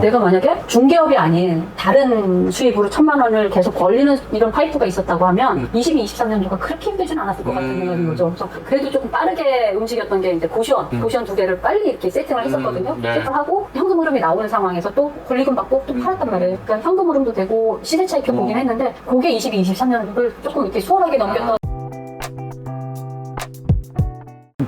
내가 만약에 중개업이 아닌 다른 수입으로 천만 원을 계속 벌리는 이런 파이프가 있었다고 하면 22, 23년 도가 그렇게 힘들진 않았을 것 같은 음. 생각인 거죠. 그래서 그래도 조금 빠르게 움직였던 게 이제 고시원, 고시원 두 개를 빨리 이렇게 세팅을 했었거든요. 음, 네. 세팅을 하고 현금 흐름이 나오는 상황에서 또 권리금 받고 또 팔았단 말이에요. 그러니까 현금 흐름도 되고 시세 차익도 보긴 어. 했는데 그게 22, 23년도를 조금 이렇게 수월하게 넘겼던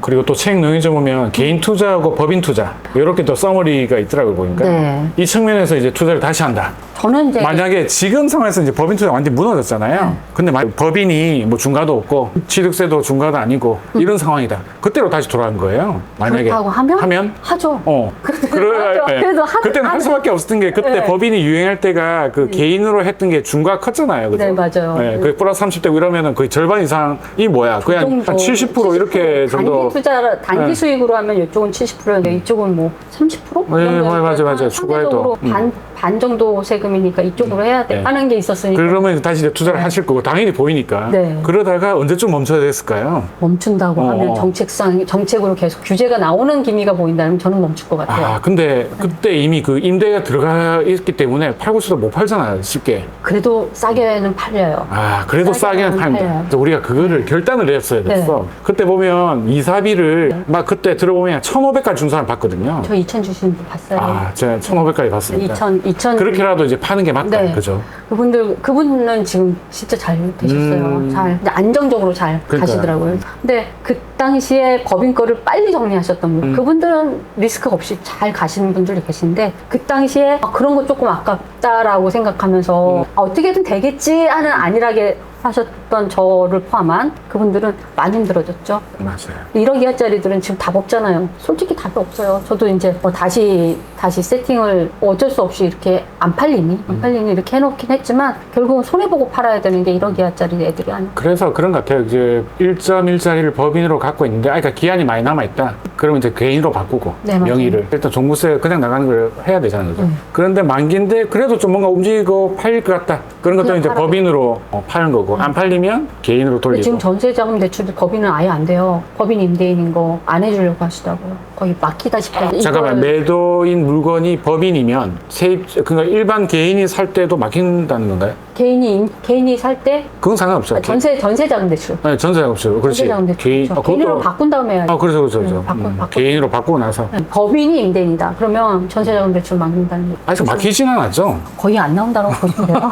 그리고 또 책 내용에 보면 개인 투자하고 법인 투자 이렇게 또 써머리가 있더라고요 보니까 네. 이 측면에서 이제 투자를 다시 한다. 저는 이제 만약에 지금 상황에서 이제 법인 투자 완전 히 무너졌잖아요. 네. 근데 만약 법인이 뭐 중과도 없고 취득세도 중과도 아니고 이런 상황이다. 그때로 다시 돌아간 거예요. 만약에 음. 그렇다고 하면 하면 하죠. 어. 하죠. 그래, 예. 그래도 하- 그때는 할 하- 수밖에 없었던 게 그때 네. 법인이 유행할 때가 그 개인으로 했던 게 중과 컸잖아요. 그죠? 네, 맞아요. 네, 그 플러스 30대 이러면은 거의 절반 이상이 뭐야? 거의 한, 한 정도, 70% 이렇게 정도. 단기 투자 단기 네. 수익으로 하면 이쪽은 70%인데 이쪽은 뭐 30%? 네, 맞아요, 맞아요, 맞아요. 추가해도. 음. 반, 반 정도 세금이니까 이쪽으로 음. 해야 돼. 네. 하는 게 있었으니까. 그러면 다시 투자를 네. 하실 거고 당연히 보이니까. 네. 그러다가 언제쯤 멈춰야 됐을까요? 멈춘다고 어. 하면 정책상 정책으로 계속 규제가 나오는 기미가 보인다면 저는 멈출 것 같아요. 아 근데 그때 이미 그 임대가 들어가 있기 때문에 팔고 있어도 못 팔잖아요 쉽게. 그래도 싸게는 팔려요. 아 그래도 싸게는, 싸게는 팔다. 그래서 우리가 그거를 결단을 했어야 네. 됐어. 네. 그때 보면 이사비를 네. 막 그때 들어보면 1,500까지 준 사람 봤거든요. 저 2,000 주신 분 봤어요. 아 제가 1,500까지 봤습니다. 2 0 2000... 그렇게라도 이제 파는 게 맞다. 네. 그죠? 그분들 그분은 지금 진짜 잘 되셨어요. 음. 잘 안정적으로 잘 그러니까요. 가시더라고요. 근데 그 당시에 법인 거를 빨리 정리하셨던 분, 음. 그분들은 리스크 없이 잘 가시는 분들도 계신데 그 당시에 아, 그런 거 조금 아깝다라고 생각하면서 음. 아, 어떻게든 되겠지 하는 안일하게 하셨. 던 저를 포함한 그분들은 많이 힘들어졌죠. 맞아요. 1억 이하짜리들은 지금 답 없잖아요. 솔직히 답이 없어요. 저도 이제 뭐 다시 다시 세팅을 어쩔 수 없이 이렇게 안 팔리니 음. 안 팔리니 이렇게 해놓긴 했지만 결국은 손해 보고 팔아야 되는 게 1억 이하짜리 애들이 아니고 그래서 그런 것 같아요. 이제 1.1짜리를 법인으로 갖고 있는데, 아, 그러니까 기한이 많이 남아있다. 그러면 이제 개인으로 바꾸고, 네, 맞아요. 명의를. 일단 종부세 그냥 나가는 걸 해야 되잖아요. 그죠? 음. 그런데 만기인데, 그래도 좀 뭔가 움직이고 팔릴 것 같다. 그런 것도 그냥 이제 팔아요. 법인으로 어, 파는 거고, 안 팔리면 개인으로 근데 돌리고. 지금 전세자금 대출도 법인은 아예 안 돼요. 법인 임대인인 거 안 해주려고 하시다고요. 거의 막히다시피 잠깐만, 이걸 매도인 물건이 법인이면 세입, 그러니까 일반 개인이 살 때도 막힌다는 건가요? 개인이 임- 개인이 살 때 그건 상관없죠. 전세 전세자금 대출 네, 전세자금 없죠. 그렇지. 전세자금 대출 개인, 그렇죠. 아, 개인으로 바꾼 다음에 해야지. 아, 그렇죠, 그렇죠. 그렇죠. 음, 바꿔- 바꿔. 개인으로 바꾸고 나서. 네, 법인이 임대인이다. 그러면 전세자금 대출 막는다는 거. 아직 막히지는 않았죠. 거의 안 나온다고 보시면 돼요.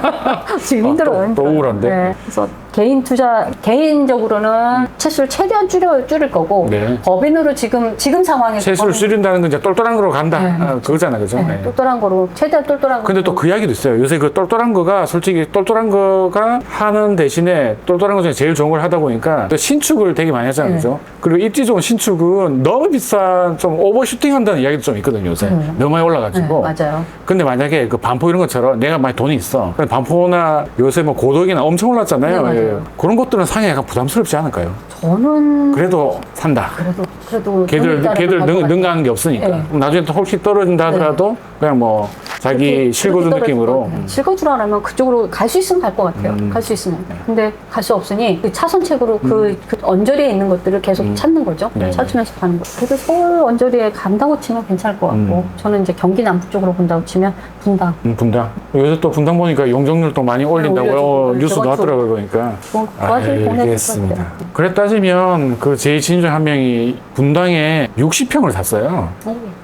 지금 힘들어요. 아, 또 힘들어요. 우울한데? 네. 그래서 개인 투자, 개인적으로는 채수를 최대한 줄여, 줄일 거고, 네. 법인으로 지금, 지금 상황에서. 세수를 법인- 줄인다는 건 이제 똘똘한 거로 간다. 네. 아, 그거잖아, 그죠? 네, 네. 똘똘한 거로, 최대한 똘똘한 거. 근데 또 그 이야기도 있어요. 요새 그 똘똘한 거가 솔직히 똘똘한 거가 하는 대신에 똘똘한 거 중에 제일 좋은 걸 하다 보니까 또 신축을 되게 많이 하잖아요. 네. 그죠? 그리고 입지 좋은 신축은 너무 비싼 좀 오버슈팅 한다는 이야기도 좀 있거든요, 요새. 네. 너무 많이 네, 올라가지고. 맞아요. 근데 만약에 그 반포 이런 것처럼 내가 많이 돈이 있어. 근데 반포나 요새 뭐 고덕이나 엄청 올랐잖아요. 네, 맞아요. 예. 그런 것들은 상이 약간 부담스럽지 않을까요? 저는. 그래도 산다. 그래도, 그래도. 걔들, 걔들 능. 능가하는 게 없으니까. 네. 그럼 나중에 또 혹시 떨어진다 하더라도 그냥 뭐 자기 실거주 느낌으로. 것 같아요. 실거주라면 그쪽으로 갈 수 있으면 갈 것 같아요. 음. 갈 수 있으면. 근데 갈 수 없으니 그 차선책으로 그, 그 언저리에 있는 것들을 계속 찾는 거죠. 네. 찾으면서 가는 거. 그래도 서울 언저리에 간다고 치면 괜찮을 것 같고 음. 저는 이제 경기 남부 쪽으로 본다고 치면 분당. 음, 분당. 요새 또 분당 보니까 용적률도 많이 올린다고 올려주고, 어, 뉴스 주- 나왔더라고요, 그러니까. 뭐 도와줄 돈에 알겠습니다. 그래 따지면 그제중한 명이 분당에 60평을 샀어요.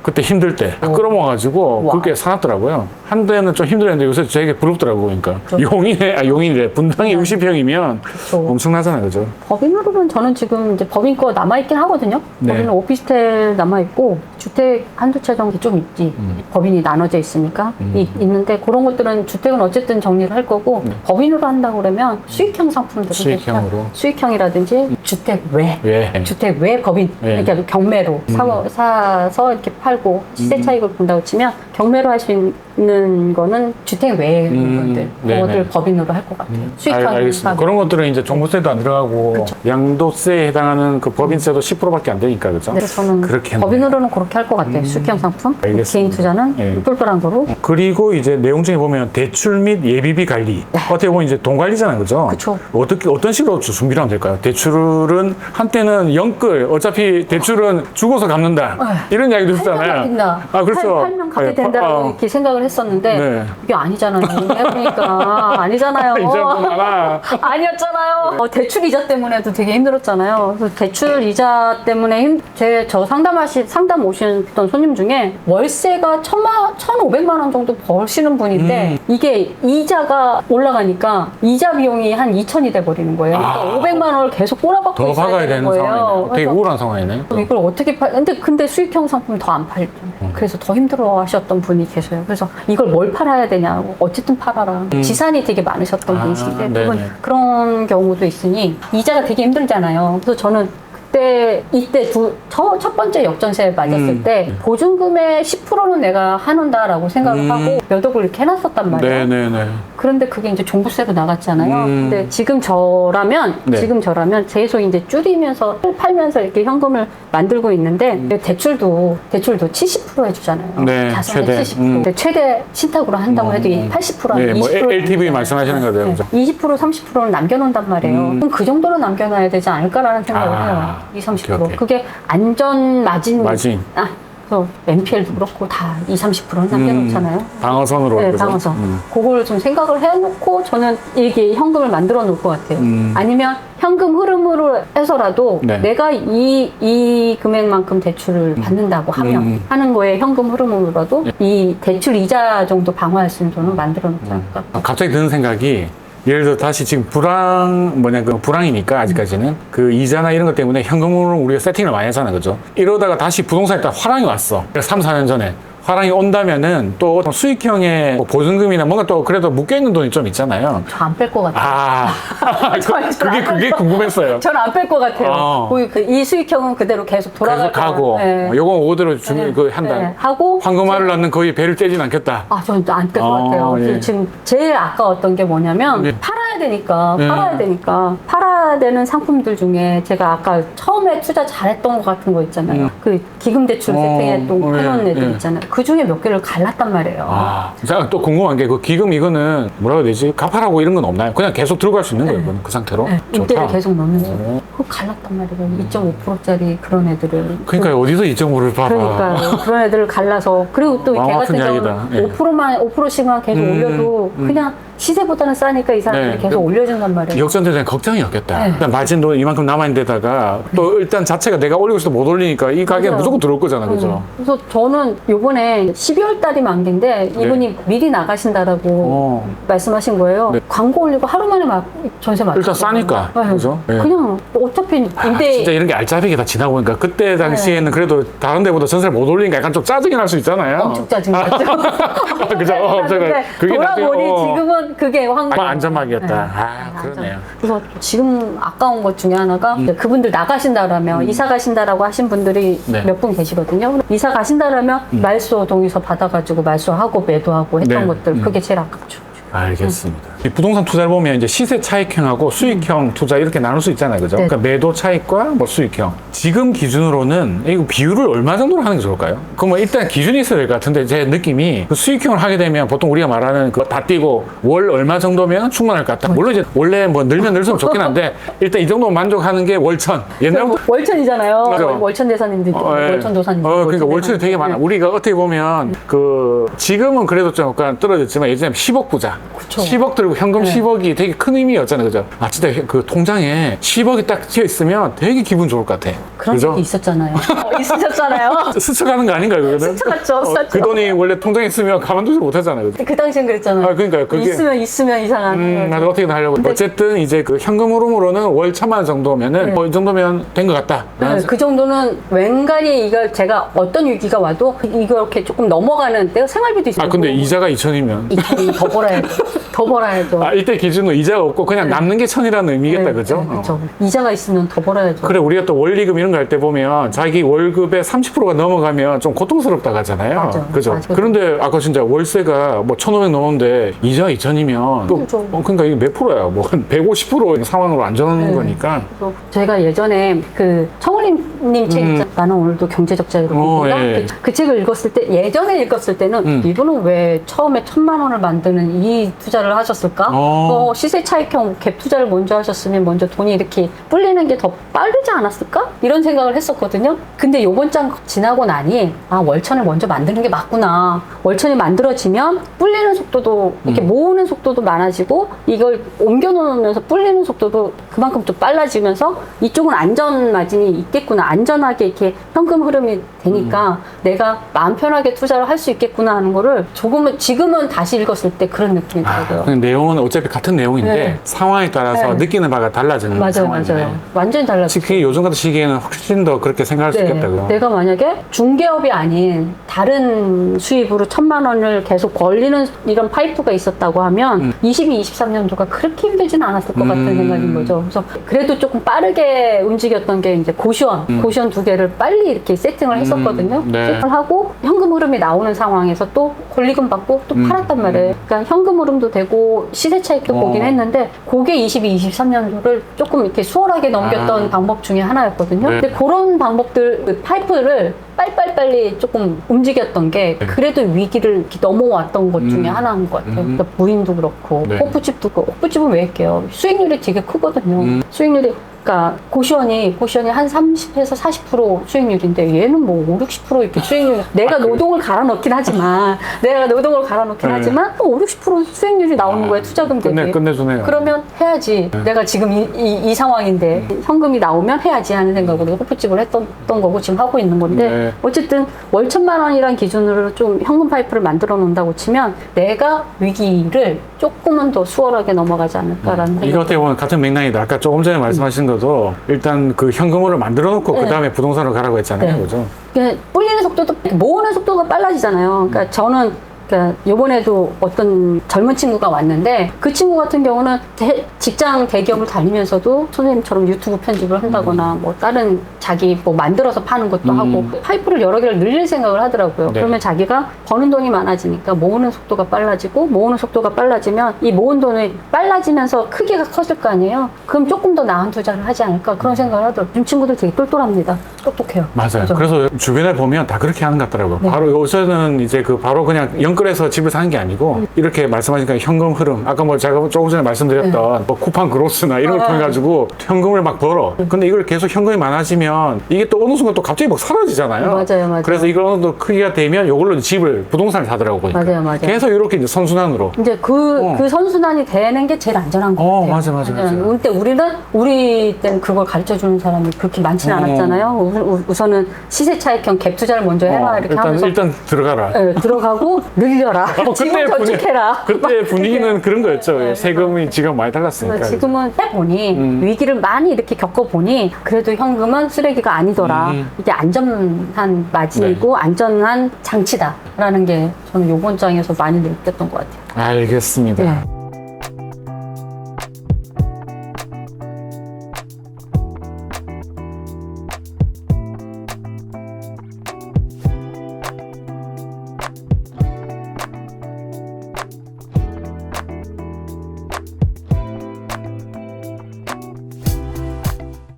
그때 힘들 때 오. 끌어모아가지고 와. 그렇게 사놨더라고요. 한 대는 좀 힘들었는데 요새 되게 부럽더라고요. 그러니까 용인에 아 용인이래 분당에 네. 60평이면 그렇죠. 엄청나잖아요, 그죠? 법인으로는 저는 지금 이제 법인 거 남아있긴 하거든요. 네. 법인은 오피스텔 남아있고, 주택 한두 채 정도 좀 있지. 음. 법인이 나눠져 있으니까. 음. 이- 있는데, 그런 것들은 주택은 어쨌든 정리를 할 거고, 네. 법인으로 한다고 그러면 수익형 상품들은 수익형으로. 괜찮아요. 수익형이라든지 주택 외. 왜? 주택 외 법인 네. 이렇게 경매로 사, 사서 이렇게 팔고 시세 차익을 본다고 치면 경매로 할 수 있는 있는 거는 주택 외의 음, 물건들 네네. 그것들 법인으로 할 것 같아요. 알, 수익형 알겠습니다. 사- 그런 것들은 이제 종부세도 안 들어가고 양도세에 해당하는 그 법인세도 10%밖에 안 되니까 그죠? 그래서 저는. 음. 법인으로는 그렇게 할 것 같아요. 수익형 상품, 알겠습니다. 개인 투자는 예. 똘똘한 거로. 그리고 이제 내용 중에 보면 대출 및 예비비 관리. 어떻게 보면 이제 돈 관리잖아요, 그죠? 네. 그쵸. 어떻게 어떤 식으로 주- 준비를 하면 될까요? 대출은 한때는 영끌, 어차피 대출은 죽어서 갚는다 이런 이야기도 팔면 있잖아요. 갚힌다. 아 그렇죠. 팔, 팔면 갚게 예, 된다고 어, 이렇게 생각을 했었는데 네. 이게 아니잖아요. 해보니까 아니잖아요. 이제구나. 아니었잖아요. 어, 대출 이자 때문에도 되게 힘들었잖아요. 그래서 대출 이자 때문에 힘, 제, 저 상담하시, 상담 오셨던 손님 중에 월세가 천만, 천오백만 원 정도 버시는 분인데 음. 이게 이자가 올라가니까 이자 비용이 한 2천이 돼 버리는 거예요. 그러니까 아. 500만 원을 계속 꼬라박고 더 있어야 되는 거예요. 상황이네. 되게 우울한 상황이네. 이걸 어떻게 팔, 근데, 근데 수익형 상품이 더안 팔죠. 음. 그래서 더 힘들어 하셨던 분이 계세요. 그래서 이걸 뭘 팔아야 되냐고. 어쨌든 팔아라. 지산이 되게 많으셨던 음. 아, 분이신데, 네네. 그분 그런 경우도 있으니, 이자가 되게 힘들잖아요. 그래서 저는 그때, 이때 두, 첫, 첫 번째 역전세 맞았을 음. 때, 보증금의 10%는 내가 하는다라고 생각을 음. 하고 몇 억을 이렇게 해놨었단 말이에요. 네네네. 그런데 그게 이제 종부세로 나갔잖아요. 음. 근데 지금 저라면 네. 지금 저라면 계속 이제 줄이면서 팔면서 이렇게 현금을 만들고 있는데 대출도 대출도 70% 해주잖아요. 음. 네, 최대. 70%. 음. 근데 최대 신탁으로 한다고 해도 80% 네, 뭐20% LTV 말씀하시는 거죠, 그죠? 20% 30%는 남겨놓는단 말이에요. 음. 그럼 그 정도는 남겨놔야 되지 않을까라는 생각을 아, 해요. 20, 30%. 오케이, 오케이. 그게 안전 마진. 마진. 아, 그래서 NPL도 그렇고 다 20, 30%는 남겨놓잖아요. 방어선으로. 네, 그죠? 방어서. 음. 그걸 좀 생각을 해놓고 저는 이렇게 현금을 만들어 놓을 것 같아요. 음. 아니면 현금 흐름으로 해서라도 네. 내가 이, 이 금액만큼 대출을 받는다고 하면 음. 하는 거에 현금 흐름으로라도 이 대출 이자 정도 방어할 수 있는 돈은 만들어 놓지 않을까. 아, 갑자기 드는 생각이 예를 들어 다시 지금 불황 뭐냐 그 불황이니까 아직까지는. 그 이자나 이런 것 때문에 현금으로 우리가 세팅을 많이 하잖아 그죠. 이러다가 다시 부동산에 딱 화랑이 왔어. 3, 4년 전에 화랑이 온다면은 또 수익형의 뭐 보증금이나 뭔가 또 그래도 묶여있는 돈이 좀 있잖아요 저안뺄 것 같아요. 아 그, 그게 그게 궁금했어요 저는 안 뺄 것 같아요. 어. 거기 그- 이 수익형은 그대로 계속 돌아갈 계속 가고 거예요. 네. 요건 오대로 주, 네. 그 한다 네. 하고 황금알을 낳는 거의 배를 떼진 않겠다 아, 저는 안뺄것 아, 같아요. 예. 지금 제일 아까웠던 게 뭐냐면 네. 팔아야 되니까 네. 팔아야 되니까 팔아 야 되는 상품들 중에 제가 아까 처음에 투자 잘했던 것 같은 거 있잖아요. 음. 그 기금 대출 어, 세팅했던 어, 예, 애들 예. 있잖아요. 그 중에 몇 개를 갈랐단 말이에요. 아, 제가 또 궁금한 게 그 기금 이거는 뭐라고 해야 되지? 갚아라고 이런 건 없나요? 그냥 계속 들고 갈 수 있는 거예요, 그건 그 상태로? 네, 임대를 좋다. 계속 넣는 거예요. 어. 그거 갈랐단 말이에요. 2.5%짜리 그런 애들을. 그러니까 어디서 2.5를 봐봐. 그러니까 그런 애들을 갈라서 그리고 또 마음 걔 아픈 같은 이야기다. 예. 5%만 5%씩만 계속 음, 올려도 음. 그냥 시세보다는 싸니까 이 사람들이 네. 계속 올려준단 말이에요. 역전되는 걱정이었겠다. 네. 일단 마진도 이만큼 남아있는데다가 또 일단 자체가 내가 올리고 싶어도 못 올리니까 이 맞아요. 무조건 들어올 거잖아, 그죠? 음. 그래서 저는 요번에 12월 달이 만기인데 이분이 미리 나가신다라고 네. 어. 말씀하신 거예요. 네. 광고 올리고 하루 만에 막 전세 맞 일단 싸니까, 그죠? 네. 그냥 어차피 아, 임대 진짜 이런 게 알짜배기 다 지나고 보니까 그때 당시에는 그래도 다른 데보다 전세를 못 올리니까 약간 좀 짜증이 날 수 있잖아요. 엄청 짜증났죠. 그죠? 어, 엄청 근데 그게 나중에, 돌아보니 어. 지금은 그게 황 아, 안전막이었다. 네. 아. 그러네요. 그래서 지금 아까운 것 중에 하나가 음. 그분들 나가신다라면 이사 가신다라고 하신 분들이 네. 음. 몇분 계시거든요. 이사 가신다라면 말소 동의서 받아가지고 말소하고 매도하고 했던 네. 것들 음. 그게 제일 아깝죠. 알겠습니다. 이 부동산 투자를 보면 이제 시세 차익형하고 수익형 투자 이렇게 나눌 수 있잖아요. 그죠? 네. 그러니까 매도 차익과 뭐 수익형. 지금 기준으로는 이거 비율을 얼마 정도로 하는 게 좋을까요? 그럼 뭐 일단 기준이 있어야 될 것 같은데 제 느낌이 그 수익형을 하게 되면 보통 우리가 말하는 그 다 띄고 월 얼마 정도면 충분할 것 같다. 물론 이제 원래 뭐 늘면 늘수록 좋긴 한데 일단 이 정도 만족하는 게 월천. 옛날부터 월천이잖아요. 맞아. 월천 대사님들 있고 어, 예. 월천 도사님들. 어, 그러니까 월천이. 되게 많아. 네. 우리가 어떻게 보면 그 지금은 그래도 좀 약간 떨어졌지만 예전에 10억 부자. 그쵸. 10억 들고 현금 네. 10억이 되게 큰 의미였잖아요. 그죠? 아, 진짜 그 통장에 10억이 딱 튀어 있으면 되게 기분 좋을 것 같아. 그런? 적이 있었잖아요. 어, 있으셨잖아요. 스쳐가는 거 아닌가요, 그거는? 스쳐갔죠, 스쳤죠. 그 돈이 원래 통장에 있으면 가만두지 못하잖아요. 그죠? 그 당시엔 그랬잖아요. 아, 그러니까요. 그게- 있으면 있으면 이상한. 음, 나도 어떻게든 하려고. 근데- 어쨌든 이제 그 현금 흐름으로는 월 천만 원 정도면은 네. 뭐이 정도면 된 것 같다. 네, 그 정도는 웬간히 이걸 제가 어떤 위기가 와도 이거 이렇게 조금 넘어가는 내가 생활비도 있어요. 아, 근데 이자가 2천이면. 이더 벌어야 돼. 더 벌어야 벌어야죠. 아, 이때 기준으로 이자가 없고 그냥 남는 게 천이라는 의미겠다, 네, 그죠? 네, 그렇죠. 이자가 있으면 더 벌어야죠. 그래 우리가 또 원리금 이런 거 할 때 보면 자기 월급의 30%가 넘어가면 좀 고통스럽다고 하잖아요. 맞아, 그죠? 맞아. 그런데 아까 진짜 월세가 뭐 1,500 넘었는데 이자 2,000이면 그죠. 어, 그러니까 이게 몇 프로야? 뭐 한 150% 상황으로 안전하는 네. 거니까. 그래서 제가 예전에 그 청울님 책 있잖아요. 나는 오늘도 경제적 자유로 음. 어, 공부다. 예. 그, 그 책을 읽었을 때 예전에 읽었을 때는 음. 이분은 왜 처음에 천만 원을 만드는 이 투자를 하셨을까? 어. 어, 시세 차익형 갭 투자를 먼저 하셨으면 먼저 돈이 이렇게 불리는 게 더 빠르지 않았을까? 이런 생각을 했었거든요. 근데 요번 장 지나고 나니 아 월천을 먼저 만드는 게 맞구나. 월천이 만들어지면 불리는 속도도 이렇게 음. 모으는 속도도 많아지고 이걸 옮겨 놓으면서 불리는 속도도 그만큼 또 빨라지면서 이쪽은 안전 마진이 있겠구나. 안전하게 이렇게 현금 흐름이 되니까 음. 내가 마음 편하게 투자를 할 수 있겠구나 하는 거를 조금은 지금은 다시 읽었을 때 그런 느낌이 아, 들어요. 그 내용은 어차피 같은 내용인데 네. 상황에 따라서 네. 느끼는 바가 달라지는 맞아요, 상황이네. 맞아요. 완전히 달라요. 특히 요즘 같은 시기에는 훨씬 더 그렇게 생각할 수 있겠다. 네. 내가 만약에 중개업이 아닌 다른 수입으로 천만 원을 계속 벌리는 이런 파이프가 있었다고 하면 22, 23년도가 그렇게 힘들진 않았을 것 같은 음. 생각인 거죠. 그래서 그래도 조금 빠르게 움직였던 게 이제 고시원, 고시원 두 개를 빨리 이렇게 세팅을 했었거든요. 음. 네. 세팅을 하고 현금 흐름이 나오는 상황에서 또 권리금 받고 또 음. 팔았단 말이에요. 그러니까 현금 흐름도 되고 시세 차익도 어. 보긴 했는데 그게 22, 23년도를 조금 이렇게 수월하게 넘겼던 아. 방법 중에 하나였거든요. 네. 근데 그런 방법들, 그 파이프를 빨리빨리 조금 움직였던 게 그래도 위기를 이렇게 넘어왔던 것 중에 네. 음. 하나인 것 같아요. 음. 그러니까 무인도 그렇고 네. 호프집도 그렇고 호프집은 왜 할게요? 수익률이 되게 크거든요. 음. 수익률이 그러니까 고시원이 고시원이 한 30에서 40% 수익률인데 얘는 뭐 5, 60% 이렇게 수익률 내가 노동을 갈아 넣긴 하지만 내가 노동을 갈아 넣긴 아, 네. 하지만 또 5, 60% 수익률이 나오는 아, 거예요 투자금 대비 끝내 끝내주네요. 그러면 해야지. 내가 지금 이, 이, 이 상황인데 현금이 나오면 해야지 하는 생각으로 호프집을 했던 던 거고 지금 하고 있는 건데 네. 어쨌든 월 천만 원이란 기준으로 좀 현금 파이프를 만들어 놓는다고 치면 내가 위기를 조금은 더 수월하게 넘어가지 않을까라는 이거 생각. 어떻게 보면 같은 맥락이다. 아까 조금 전에 말씀하신 것도 일단 그 현금으로 만들어 놓고 네. 그 다음에 부동산으로 가라고 했잖아요. 네. 그죠? 그러니까 불리는 속도도 모으는 속도가 빨라지잖아요. 그러니까 저는 그러니까 요번에도 어떤 젊은 친구가 왔는데 그 친구 같은 경우는 대- 직장 대기업을 다니면서도 선생님처럼 유튜브 편집을 한다거나 뭐 다른 자기 뭐 만들어서 파는 것도 음. 하고 파이프를 여러 개를 늘릴 생각을 하더라고요. 네. 그러면 자기가 버는 돈이 많아지니까 모으는 속도가 빨라지고 모으는 속도가 빨라지면 이 모은 돈이 빨라지면서 크기가 커질 거 아니에요. 그럼 조금 더 나은 투자를 하지 않을까 그런 생각을 하더라고요. 요즘 친구들 되게 똘똘합니다. 똑똑해요. 맞아요. 그죠? 그래서 주변에 보면 다 그렇게 하는 것 같더라고요. 네. 바로 요새는 이제 그 바로 그냥 연끌해서 집을 사는 게 아니고 음. 이렇게 말씀하시니까 현금 흐름. 아까 뭐 제가 조금 전에 말씀드렸던 뭐 쿠팡 그로스나 이런 걸 네. 아, 통해 아. 가지고 현금을 막 벌어. 근데 이걸 계속 현금이 많아지면 이게 또 어느 순간 또 갑자기 막 사라지잖아요. 맞아요, 맞아요. 그래서 이걸 어느 정도 크기가 되면 이걸로 집을 부동산을 사더라고 보니까. 맞아요, 맞아요. 계속 이렇게 이제 선순환으로. 이제 그, 어. 그 선순환이 되는 게 제일 안전한 것 어, 같아요. 맞아, 맞아, 맞아. 근데 우리는, 우리 때는 그걸 가르쳐 주는 사람이 그렇게 많지는 어. 않았잖아요. 우, 선은 시세 차익형 갭 투자를 먼저 해라. 어, 이렇게 일단 하면서. 일단 들어가라. 예, 들어가고 늘 려라. 어, 지금 저축해라. 그때 분위기는 그런 거였죠. 네, 세금이 지금 많이 달랐으니까. 그래서 지금은 해보니 음. 위기를 많이 이렇게 겪어보니 그래도 현금은 쓰레기가 아니더라. 음. 이게 안전한 마진이고 안전한 장치다라는 게 저는 요번 장에서 많이 느꼈던 것 같아요. 알겠습니다. 네.